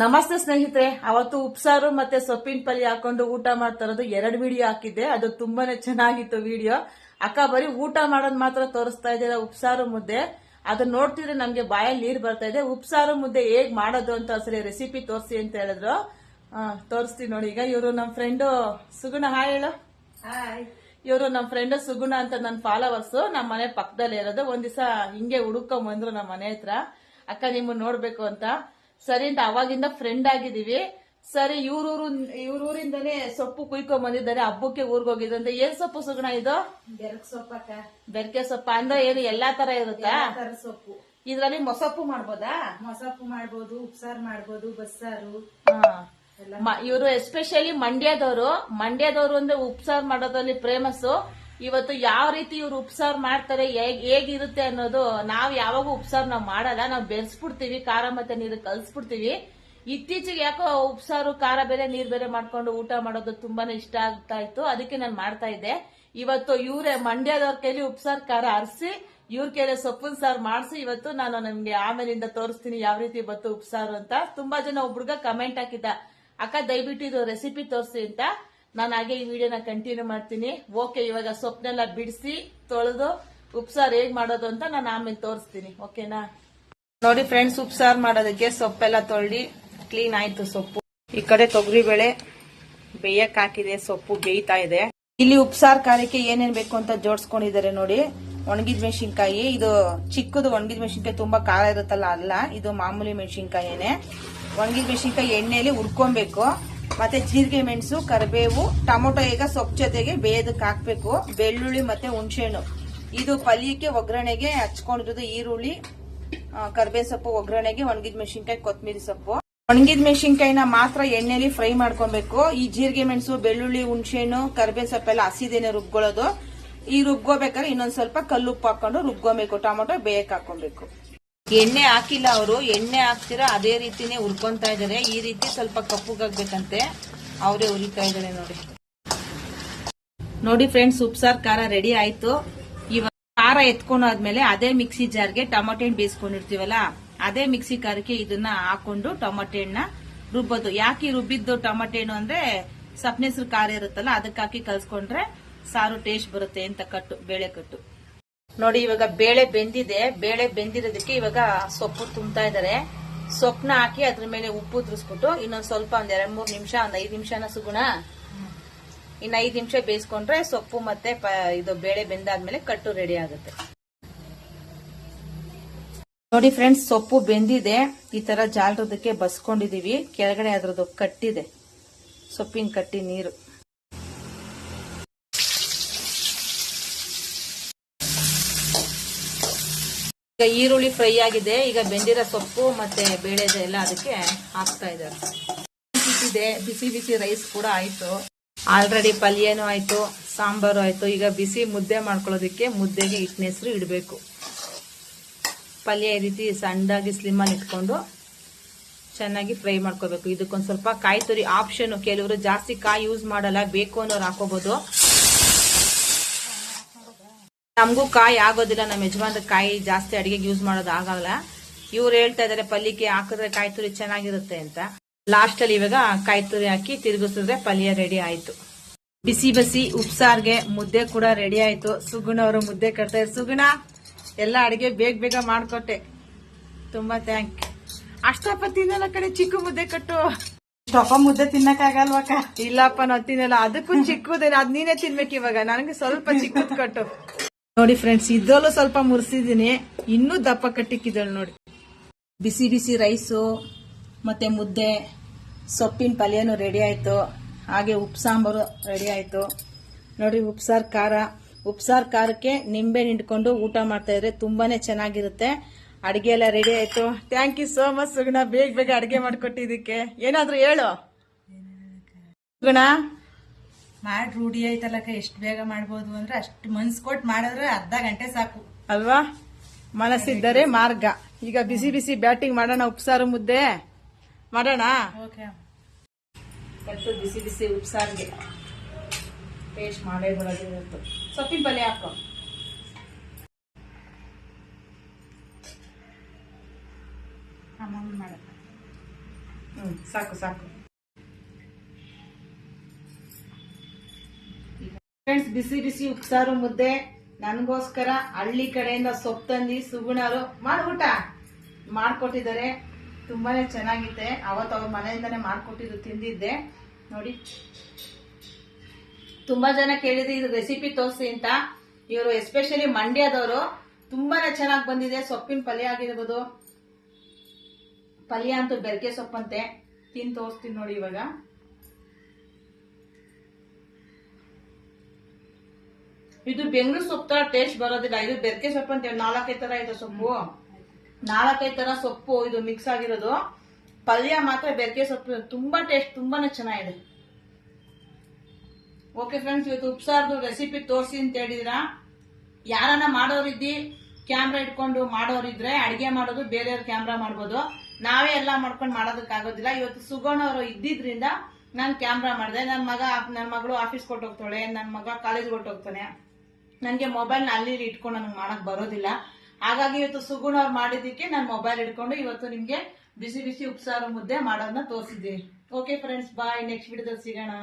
ನಮಸ್ತೆ ಸ್ನೇಹಿತರೆ ಅವತ್ತು ಉಪ್ಸಾರು ಮತ್ತೆ ಸೊಪ್ಪಿನ ಪಲ್ಯ ಹಾಕೊಂಡು ಊಟ ಮಾಡ್ತಾ ಇರೋದು ಎರಡು ವಿಡಿಯೋ ಹಾಕಿದ್ದೆ. ಅದು ತುಂಬಾನೇ ಚೆನ್ನಾಗಿತ್ತು ವಿಡಿಯೋ ಅಕ್ಕ ಬರೀ ಊಟ ಮಾಡೋದ್ ಮಾತ್ರ ತೋರಿಸ್ತಾ ಇದ್ದೀರಾ ಉಪ್ಸಾರು ಮುದ್ದೆ. ಅದನ್ನ ನೋಡ್ತಿದ್ರೆ ನಮ್ಗೆ ಬಾಯಲ್ಲಿ ನೀರ್ ಬರ್ತಾ ಇದೆ. ಉಪ್ಸಾರು ಮುದ್ದೆ ಹೇಗ್ ಮಾಡೋದು ಅಂತ ಸರಿ ರೆಸಿಪಿ ತೋರಿಸಿ ಅಂತ ಹೇಳಿದ್ರು. ತೋರಿಸ್ತೀನಿ ನೋಡಿ. ಈಗ ಇವರು ನಮ್ಮ ಫ್ರೆಂಡು ಸುಗುಣ ಹಾಯ್ ಹೇಳು. ಇವರು ನಮ್ಮ ಫ್ರೆಂಡ್ ಸುಗುಣ ಅಂತ ನನ್ನ ಫಾಲೋವರ್ಸ್ ನಮ್ಮ ಮನೆ ಪಕ್ಕದಲ್ಲಿ ಇರೋದು. ಒಂದ್ ದಿವಸ ಹಿಂಗೆ ಹುಡುಕೊಂಡ್ ಬಂದ್ರು ನಮ್ಮ ಮನೆ ಹತ್ರ. ಅಕ್ಕ ನಿಮ್ಮನ್ನ ನೋಡ್ಬೇಕು ಅಂತ. ಸರಿ ಅಂತ ಅವಾಗಿಂದ ಫ್ರೆಂಡ್ ಆಗಿದೀವಿ ಸರಿ ಇವ್ರೂರು ಇವ್ರೂರಿಂದನೇ ಸೊಪ್ಪು ಕುಯ್ಕೊಂಡ್ ಬಂದಿದ್ದಾರೆ. ಹಬ್ಬಕ್ಕೆ ಊರ್ಗ್ ಹೋಗಿದ್ದಂತೆ ಏನ್ ಸೊಪ್ಪು ಸುಗುಣ ಇದು? ಬೆರಕ್ ಸೊಪ್ಪಕ್ಕ ಬೆರಕೆ ಸೊಪ್ಪ. ಅಂದ್ರೆ ಏನು ಎಲ್ಲಾ ತರ ಇರುತ್ತಾ? ಸೊಪ್ಪು. ಇದ್ರಲ್ಲಿ ಮೊಸಪ್ಪು ಮಾಡ್ಬೋದಾ? ಮೊಸಪ್ಪು ಮಾಡ್ಬೋದು ಉಪ್ಸಾರು ಮಾಡ್ಬೋದು ಬಸ್ಸಾರು. ಇವರು ಎಸ್ಪೆಷಲಿ ಮಂಡ್ಯದವರು. ಮಂಡ್ಯದವರು ಅಂದ್ರೆ ಉಪ್ಸಾರು ಮಾಡೋದ್ರಲ್ಲಿ ಫೇಮಸ್ ಇವತ್ತು ಯಾವ ರೀತಿ ಇವ್ರು ಉಪ್ಸಾರ್ ಮಾಡ್ತಾರೆ, ಹೇಗ್ ಹೇಗಿರುತ್ತೆ ಅನ್ನೋದು ನಾವ್ ಯಾವಾಗೂ ಉಪ್ಸಾರ್ ನಾವ್ ಮಾಡಲ್ಲ, ನಾವ್ ಬೆರೆಸ್ಬಿಡ್ತೀವಿ, ಖಾರ ಮತ್ತೆ ನೀರು ಕಲ್ಸ್ಬಿಡ್ತೀವಿ. ಇತ್ತೀಚೆಗೆ ಯಾಕೋ ಉಪ್ಸಾರು, ಖಾರ ಬೇರೆ, ನೀರ್ ಬೇರೆ ಮಾಡ್ಕೊಂಡು ಊಟ ಮಾಡೋದು ತುಂಬಾನೇ ಇಷ್ಟ ಆಗ್ತಾ ಇತ್ತು, ಅದಕ್ಕೆ ನಾನು ಮಾಡ್ತಾ ಇದ್ದೆ. ಇವತ್ತು ಇವ್ರೆ ಮಂಡ್ಯದವ್ರ ಕೈಲಿ ಉಪ್ಸಾರ್ ಖಾರ ಅರ್ಸಿ, ಇವ್ರ ಕೈಲಿ ಸೊಪ್ಪಿನ ಸಾರು ಮಾಡಿಸಿ, ಇವತ್ತು ನಾನು ನಿಮ್ಗೆ ಆಮೇಲಿಂದ ತೋರಿಸ್ತೀನಿ ಯಾವ ರೀತಿ ಬತ್ತು ಉಪ್ಸಾರು ಅಂತ. ತುಂಬಾ ಜನ ಒಬ್ರಿಗ ಕಮೆಂಟ್ ಹಾಕಿದ್ದ, ಅಕ್ಕ ದಯವಿಟ್ಟು ಇದು ರೆಸಿಪಿ ತೋರಿಸಿ ಅಂತ. ನಾನು ಹಾಗೆ ಈ ವಿಡಿಯೋನ ಕಂಟಿನ್ಯೂ ಮಾಡ್ತೀನಿ. ಓಕೆ ಇವಾಗ ಸೊಪ್ಪನೆಲ್ಲ ಬಿಡಿಸಿ, ತೊಳೆದು, ಉಪ್ಸಾರು ಹೇಗ್ ಮಾಡೋದು ಅಂತ ನಾನು ಆಮೇಲೆ ತೋರಿಸ್ತೀನಿ. ಓಕೆನಾ ನೋಡಿ ಫ್ರೆಂಡ್ಸ್ ಉಪ್ಸಾರು ಮಾಡೋದಕ್ಕೆ ಸೊಪ್ಪೆಲ್ಲ ತೊಳ್ದಿ ಕ್ಲೀನ್ ಆಯ್ತು ಸೊಪ್ಪು. ಈ ಕಡೆ ತೊಗರಿ ಬೇಳೆ ಬೇಯಕ್ ಹಾಕಿದೆ, ಸೊಪ್ಪು ಬೇಯ್ತಾ ಇದೆ. ಇಲ್ಲಿ ಉಪ್ಸಾರ್ ಕಾರ್ಯಕ್ಕೆ ಏನೇನ್ ಬೇಕು ಅಂತ ಜೋಡಿಸ್ಕೊಂಡಿದ್ದಾರೆ ನೋಡಿ. ಒಣಗಿದ ಮೆಣಸಿನ್ಕಾಯಿ, ಇದು ಚಿಕ್ಕದು ಒಣಗಿದ ಮೆಣಸಿನ್ಕಾಯಿ ತುಂಬಾ ಖಾರ ಇರುತ್ತಲ್ಲ, ಅಲ್ಲ, ಇದು ಮಾಮೂಲಿ ಮೆಣಸಿನ್ಕಾಯಿನೇ. ಒಣಗಿದ ಮೆಣಸಿನ್ಕಾಯಿ ಎಣ್ಣೆಯಲ್ಲಿ ಹುರ್ಕೊಬೇಕು. ಮತ್ತೆ ಜೀರಿಗೆ ಮೆಣಸು, ಕರಿಬೇವು, ಟೊಮೊಟೊ ಈಗ ಸೊಪ್ಪು ಜೊತೆಗೆ ಬೇಯದಕ್ಕೆ ಹಾಕ್ಬೇಕು. ಬೆಳ್ಳುಳ್ಳಿ ಮತ್ತೆ ಹುಣಸೆಹಣ್ಣು. ಇದು ಪಲ್ಯಕ್ಕೆ ಒಗ್ಗರಣೆಗೆ ಹಚ್ಕೊಂಡಿರೋದು ಈರುಳ್ಳಿ ಕರ್ಬೇ ಸೊಪ್ಪು ಒಗ್ಗರಣೆಗೆ ಒಣಗಿದ ಮೆಣಸಿನ್ಕಾಯಿ, ಕೊತ್ತಂಬರಿ ಸೊಪ್ಪು. ಒಣಗಿದ ಮೆಣಸಿನ್ಕಾಯಿನ ಮಾತ್ರ ಎಣ್ಣೆಲಿ ಫ್ರೈ ಮಾಡ್ಕೊಬೇಕು. ಈ ಜೀರಿಗೆ ಮೆಣಸು, ಬೆಳ್ಳುಳ್ಳಿ, ಹುಣಸೆಹಣ್ಣು ಕರ್ಬೇ ಸೊಪ್ಪೆಲ್ಲ ಹಸಿದೇನೆ ರುಬ್ಕೊಳ್ಳೋದು. ಈ ರುಬ್ಕೋಬೇಕಾದ್ರೆ ಇನ್ನೊಂದ್ ಸ್ವಲ್ಪ ಕಲ್ಲುಪ್ಪು ಹಾಕೊಂಡು ರುಬ್ಕೊಬೇಕು, ಟೊಮೊಟೊ ಬೇಯಕ್ ಹಾಕೊಬೇಕು ಎಣ್ಣೆ ಹಾಕಿಲ್ಲ ಅವರು, ಎಣ್ಣೆ ಹಾಕ್ತಿರ ಅದೇ ರೀತಿನೇ ಹುರ್ಕೊಂತಾ ಇದ್ದಾರೆ. ಈ ರೀತಿ ಸ್ವಲ್ಪ ಕಪ್ಪುಗಾಗ್ಬೇಕಂತೆ. ಅವರೇ ಉರಿತಾ ಇದ್ದಾರೆ ನೋಡಿ. ನೋಡಿ ಫ್ರೆಂಡ್ಸ್ ಉಪ್ಸಾರ್ ಖಾರ ರೆಡಿ ಆಯ್ತು. ಇವಾಗ ಖಾರ ಎತ್ಕೊಂಡಾದ್ಮೇಲೆ ಅದೇ ಮಿಕ್ಸಿ ಜಾರ್ಗೆ ಟೊಮೊಟೆ ಹಣ್ಣು ಬೇಯಿಸ್ಕೊಂಡಿರ್ತೀವಲ್ಲ, ಅದೇ ಮಿಕ್ಸಿ ಖಾರಕ್ಕೆ ಇದನ್ನ ಹಾಕೊಂಡು ಟೊಮೊಟೆ ಹಣ್ಣ ರುಬ್ಬೋದು. ಯಾಕೆ ರುಬ್ಬಿದ್ದು ಟೊಮೊಟೆ ಹಣ್ಣು ಅಂದ್ರೆ ಸಪ್ನೆಸರು ಖಾರ ಇರುತ್ತಲ್ಲ, ಅದಕ್ಕಾಕಿ ಕಲ್ಸ್ಕೊಂಡ್ರೆ ಸಾರು ಟೇಸ್ಟ್ ಬರುತ್ತೆ ಅಂತ ಕಟ್ಟು, ಬೇಳೆ ಕಟ್ಟು. ನೋಡಿ, ಇವಾಗ ಬೇಳೆ ಬೆಂದಿದೆ. ಬೇಳೆ ಬೆಂದಿರೋದಕ್ಕೆ ಇವಾಗ ಸೊಪ್ಪು ತುಂಬ್ತಾ ಇದಾರೆ ಸೊಪ್ಪನ್ನ ಹಾಕಿ ಅದ್ರ ಮೇಲೆ ಉಪ್ಪು ಉದ್ರಿಸ್ಬಿಟ್ಟು ಇನ್ನೊಂದ್ ಸ್ವಲ್ಪ ಒಂದ್ ಎರಡ್, ಮೂರ್ ನಿಮಿಷ, ಒಂದ್ ಐದ್ ನಿಮಿಷನ ಸುಗುಣ. ಇನ್ನ ಐದ್ ನಿಮಿಷ ಬೇಯಿಸ್ಕೊಂಡ್ರೆ ಸೊಪ್ಪು ಮತ್ತೆ ಇದು ಬೇಳೆ ಬೆಂದಾದ್ಮೇಲೆ ಕಟ್ಟು ರೆಡಿ ಆಗುತ್ತೆ. ನೋಡಿ ಫ್ರೆಂಡ್ಸ್ ಸೊಪ್ಪು ಬೆಂದಿದೆ. ಈ ತರ ಜಾಲರದಕ್ಕೆ ಬಸ್ಕೊಂಡಿದೀವಿ. ಕೆಳಗಡೆ ಅದ್ರದ್ದು ಕಟ್ಟಿದೆ. ಸೊಪ್ಪಿನ ಕಟ್ಟಿ ನೀರು. ಈಗ ಈರುಳ್ಳಿ ಫ್ರೈ ಆಗಿದೆ. ಈಗ ಬೆಂದಿರೋ ಸೊಪ್ಪು ಮತ್ತೆ ಬೇಳೆ ಎಲ್ಲ ಅದಕ್ಕೆ ಹಾಕ್ತಾ ಇದ್ದಾರೆ. ಇದೆ ಬಿಸಿ ಬಿಸಿ ರೈಸ್ ಕೂಡ ಆಯ್ತು. ಆಲ್ರೆಡಿ ಪಲ್ಯನೂ ಆಯ್ತು, ಸಾಂಬಾರು ಆಯ್ತು. ಈಗ ಬಿಸಿ ಮುದ್ದೆ ಮಾಡ್ಕೊಳ್ಳೋದಕ್ಕೆ ಮುದ್ದೆಗೆ ಹಿಟ್ಟಿನ ಇಡಬೇಕು. ಪಲ್ಯ ಈ ರೀತಿ ಸಣ್ಣದಾಗಿ ಸ್ಲಿಮ್ಮಲ್ಲಿ ಇಟ್ಕೊಂಡು ಚೆನ್ನಾಗಿ ಫ್ರೈ ಮಾಡ್ಕೋಬೇಕು. ಇದಕ್ಕೊಂದು ಸ್ವಲ್ಪ ಕಾಯಿ ತುರಿ ಆಪ್ಷನ್ ಕೆಲವರು ಜಾಸ್ತಿ ಕಾಯಿ ಯೂಸ್ ಮಾಡಲ್ಲ. ಬೇಕು ಅನ್ನೋರು ಹಾಕೋಬಹುದು ನಮಗೂ ಕಾಯಿ ಆಗೋದಿಲ್ಲ ನಮ್ಮ ಯಜಮಾನ್ರ ಕಾಯಿ ಜಾಸ್ತಿ ಅಡಿಗೆಗೆ ಯೂಸ್ ಮಾಡೋದು ಆಗಲ್ಲ. ಇವ್ರು ಹೇಳ್ತಾ ಇದಾರೆ ಪಲ್ಯಕ್ಕೆ ಹಾಕಿದ್ರೆ ಕಾಯಿ ತುರಿ ಚೆನ್ನಾಗಿರುತ್ತೆ ಅಂತ. ಲಾಸ್ಟ್ ಅಲ್ಲಿ ಇವಾಗ ಕಾಯಿ ತುರಿ ಹಾಕಿ ತಿರುಗಿಸಿದ್ರೆ ಪಲ್ಯ ರೆಡಿ ಆಯ್ತು. ಬಿಸಿ ಬಿಸಿ ಉಪ್ಸಾರ್ಗೆ ಮುದ್ದೆ ಕೂಡ ರೆಡಿ ಆಯ್ತು. ಸುಗುಣ ಅವರು ಮುದ್ದೆ ಕಟ್ತಾರೆ ಸುಗುಣ ಎಲ್ಲ ಅಡಿಗೆ ಬೇಗ ಬೇಗ ಮಾಡ್ಕೊಟ್ಟೆ. ತುಂಬಾ ಥ್ಯಾಂಕ್ ಅಷ್ಟಪ್ಪ ತಿನ್ನಲ್ಲ ಕಡೆ ಚಿಕ್ಕ ಮುದ್ದೆ ಕಟ್ಟು. ಅಷ್ಟಪ್ಪ ಮುದ್ದೆ ತಿನ್ನಕ್ಕಾಗಲ್ವಕ್ಕ ಇಲ್ಲಪ್ಪ ನಾವು ತಿನ್ನಲ್ಲ. ಅದಕ್ಕೂ ಚಿಕ್ಕದೇನ ಅದ್ ನೀನೇ ತಿನ್ಬೇಕು ಇವಾಗ. ನನಗೆ ಸ್ವಲ್ಪ ಚಿಕ್ಕದ್ ಕಟ್ಟು. ನೋಡಿ ಫ್ರೆಂಡ್ಸ್ ಇದ್ರಲ್ಲೂ ಸ್ವಲ್ಪ ಮುರ್ಸಿದೀನಿ. ಇನ್ನೂ ದಪ್ಪ ಕಟ್ಟಿಕ್ಕಿದಳು ನೋಡಿ. ಬಿಸಿ ಬಿಸಿ ರೈಸು ಮತ್ತೆ ಮುದ್ದೆ, ಸೊಪ್ಪಿನ ಪಲ್ಯನೂ ರೆಡಿ ಆಯ್ತು. ಹಾಗೆ ಉಪ್ಪು ಸಾಂಬಾರು ರೆಡಿ ಆಯ್ತು. ನೋಡಿ ಉಪ್ಸಾರು ಖಾರ. ಉಪ್ಸಾರು ಖಾರಕ್ಕೆ ನಿಂಬೆ ನಿಂಟ್ಕೊಂಡು ಊಟ ಮಾಡ್ತಾ ಇದ್ರೆ ತುಂಬಾನೇ ಚೆನ್ನಾಗಿರುತ್ತೆ. ಅಡಿಗೆ ಎಲ್ಲ ರೆಡಿ ಆಯ್ತು. Thank you so much Suguna. ಬೇಗ ಬೇಗ ಅಡಿಗೆ ಮಾಡಿಕೊಟ್ಟಿದ್ದಕ್ಕೆ. ಏನಾದರೂ ಹೇಳು. ಸುಗುಣ? ಮಾಡಿ ರೂಢಿ ಐತಲ್ಲಕ್ಕ ಎಷ್ಟು ಬೇಗ ಮಾಡ್ಬೋದು ಅಂದ್ರೆ ಅಷ್ಟು ಮನ್ಸ್ ಕೊಟ್ಟು ಮಾಡಿದ್ರೆ ಅರ್ಧ ಗಂಟೆ ಸಾಕು. ಅಲ್ವಾ? ಮನಸ್ಸಿದ್ದರೆ ಮಾರ್ಗ. ಈಗ ಬಿಸಿ ಬಿಸಿ ಬ್ಯಾಟಿಂಗ್ ಮಾಡೋಣ ಉಪ್ಸಾರು ಮುದ್ದೆ? ಮಾಡೋಣ? ಬಿಸಿ ಬಿಸಿ ಉಪ್ಸಾರಿಗೆ ಟೇಸ್ಟ್ ಮಾಡೇ ಬರೋದು ಇವತ್ತು ಸೊಪ್ಪಿನ ಪಲ್ಯ ಹಾಕೋ. ಅಮ್ಮ ಮಾಡಕ್ಕ ಹ್ಮ್ ಸಾಕು ಸಾಕು. ಫ್ರೆಂಡ್ಸ್ ಬಿಸಿ ಬಿಸಿ ಉಪ್ಸಾರು ಮುದ್ದೆ, ನನಗೋಸ್ಕರ ಹಳ್ಳಿ ಕಡೆಯಿಂದ ಸೊಪ್ಪು ತಂದು ಸುಗುಣರು ಮಾಡ್ಬಿಟ್ಟ. ಮಾಡ್ಕೊಟ್ಟಿದ್ದಾರೆ. ತುಂಬಾನೇ ಚೆನ್ನಾಗಿದೆ ಅವತ್ತು ಅವ್ರ ಮನೆಯಿಂದಾನೇ ಮಾಡ್ಕೊಟ್ಟಿದ್ದು ತಿಂದಿದ್ದೆ. ನೋಡಿ. ತುಂಬಾ ಜನ ಕೇಳಿದ್ರೆ, ಇದು ರೆಸಿಪಿ ತೋರಿಸಿ ಅಂತ. ಇವರು ಎಸ್ಪೆಷಲಿ ಮಂಡ್ಯದವರು ತುಂಬಾನೇ ಚೆನ್ನಾಗಿ ಬಂದಿದೆ. ಸೊಪ್ಪಿನ ಪಲ್ಯ ಆಗಿರ್ಬೋದು. ಪಲ್ಯ ಅಂತೂ ಬೆರಕೆ ಸೊಪ್ಪಂತೆ. ತಿಂದು ತೋರಿಸ್ತೀನಿ ನೋಡಿ ಇವಾಗ. ಇದು ಬೆಂಗಳೂರು ಸೊಪ್ಪು ತರ ಟೇಸ್ಟ್ ಬರೋದಿಲ್ಲ. ಇದು ಬೆರ್ಕೆ ಸೊಪ್ಪು ಅಂತ ನಾಲ್ಕೈದು ತರ ಇದೆ ಸೊಪ್ಪು. ನಾಲ್ಕೈದು ತರ ಸೊಪ್ಪು ಇದು ಮಿಕ್ಸ್ ಆಗಿರೋದು. ಪಲ್ಯ ಮಾತ್ರ ಬೆರ್ಕೆ ಸೊಪ್ಪು. ತುಂಬಾ ಟೇಸ್ಟ್ ತುಂಬಾನೇ ಚೆನ್ನಾಗಿದೆ. ಓಕೆ ಫ್ರೆಂಡ್ಸ್ ಇವತ್ತು ಉಪ್ಸಾರ್ದು ರೆಸಿಪಿ ತೋರಿಸಿ ಅಂತ ಹೇಳಿದ್ರ? ಯಾರನ್ನ ಮಾಡೋರಿದ್ದಿ ಕ್ಯಾಮ್ರಾ ಇಟ್ಕೊಂಡು ಮಾಡೋರಿದ್ರೆ ಅಡಿಗೆ ಮಾಡೋದು ಬೇರೆಯವ್ರ ಕ್ಯಾಮ್ರಾ ಮಾಡ್ಬೋದು. ನಾವೇ ಎಲ್ಲ ಮಾಡ್ಕೊಂಡು ಮಾಡೋದಕ್ಕಾಗೋದಿಲ್ಲ ಇವತ್ತು ಸುಗಣ ಅವರು ಇದ್ದಿದ್ರಿಂದ ನಾನು ಕ್ಯಾಮ್ರಾ ಮಾಡಿದೆ. ನನ್ನ ಮಗ ನನ್ನ ಮಗಳು ಆಫೀಸ್ ಕೊಟ್ಟೋಗ್ತಾಳೆ ನನ್ನ ಮಗ ಕಾಲೇಜ್ ಕೊಟ್ಟೋಗ್ತಾನೆ ನನಗೆ ಮೊಬೈಲ್ನ ಅಲ್ಲಿ ಇಟ್ಕೊಂಡು ನನಗೆ ಮಾಡಕ್ ಬರೋದಿಲ್ಲ. ಹಾಗಾಗಿ ಇವತ್ತು ಸುಗುಣ ಅವ್ರು ಮಾಡಿದ್ದಕ್ಕೆ ನಾನು ಮೊಬೈಲ್ ಇಟ್ಕೊಂಡು ಇವತ್ತು ನಿಮ್ಗೆ ಬಿಸಿ ಬಿಸಿ ಉಪ್ಸಾರು ಮುದ್ದೆ ಮಾಡೋದನ್ನ ತೋರಿಸಿದ್ದೀನಿ. ಓಕೆ ಫ್ರೆಂಡ್ಸ್ ಬಾಯ್ ನೆಕ್ಸ್ಟ್ ವಿಡಿಯೋದಲ್ಲಿ ಸಿಗೋಣ.